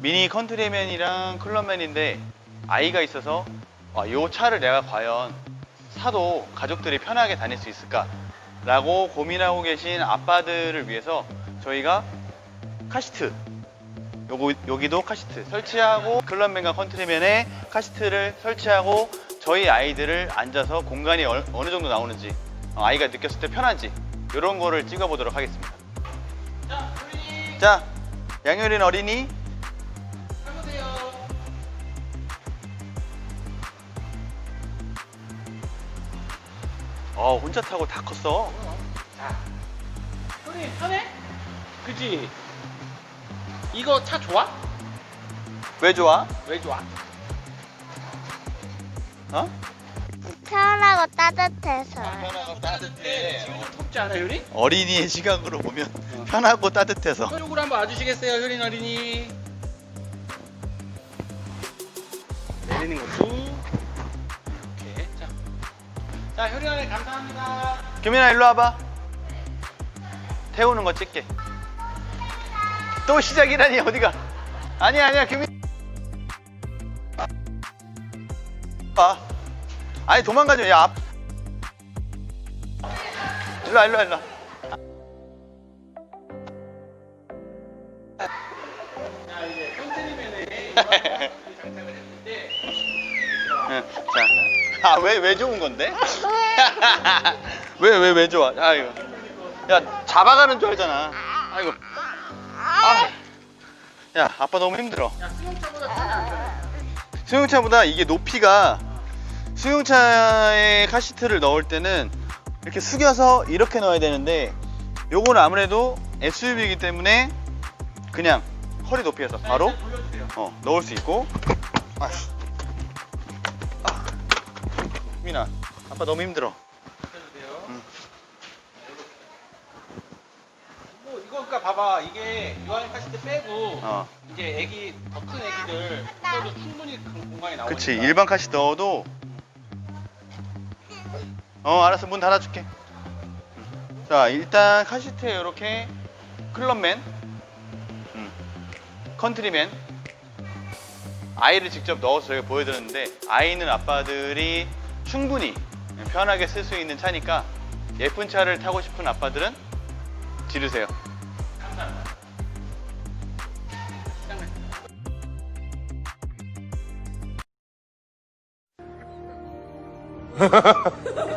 미니 컨트리맨이랑 클럽맨인데 아이가 있어서 아, 이 차를 내가 과연 사도 가족들이 편하게 다닐 수 있을까? 라고 고민하고 계신 아빠들을 위해서 저희가 카시트 요거, 여기도 카시트 설치하고 클럽맨과 컨트리맨에 카시트를 설치하고 저희 아이들을 앉아서 공간이 어, 느 정도 나오는지 어, 아이가 느꼈을 때 편한지 이런 거를 찍어보도록 하겠습니다 자, 자 양효린 어린이 어 혼자 타고 다 컸어 자, 소리 편해? 그지? 이거 차 좋아? 왜 좋아? 왜 좋아? 어? 편하고 따뜻해서. 편하고 따뜻해 덥지 않아, 효린? 어린이의 시각으로 보면 편하고 따뜻해서 이쪽으로 한번 와주시겠어요, 효린 어린이? 내리는 것도 자 어린이 감사합니다. 규민아 일로 와봐 태우는 거 찍게 또 시작이라니 어디가 아니야 아니야 규민 봐 아니 도망가지 마. 야 앞. 일로 와 일로 와 일로 와 자, 이제 응, 자. 아, 왜, 왜 좋은 건데? 왜, 왜, 왜 좋아? 아이고. 야, 잡아가는 줄 알잖아. 아이고. 아. 야, 아빠 너무 힘들어. 수용차보다 이게 높이가 수용차에 카시트를 넣을 때는 이렇게 숙여서 이렇게 넣어야 되는데 요거는 아무래도 SUV이기 때문에 그냥 허리 높이에서 바로. 어, 넣을 수 있고. 아. 아. 민아, 아빠 너무 힘들어. 응. 뭐 이거 그러니까 봐봐 이게 유아인 카시트 빼고 어. 이제 애기 더 큰 애기들 그래도 충분히 그 공간이 나오니까 그치, 일반 카시 넣어도. 어, 알았어. 문 닫아줄게. 자, 일단 카시트에 이렇게 클럽맨, 음, 컨트리맨, 아이를 직접 넣어서 저희가 보여드렸는데, 아이는 아빠들이 충분히 편하게 쓸 수 있는 차니까 예쁜 차를 타고 싶은 아빠들은 지르세요. 감사합니다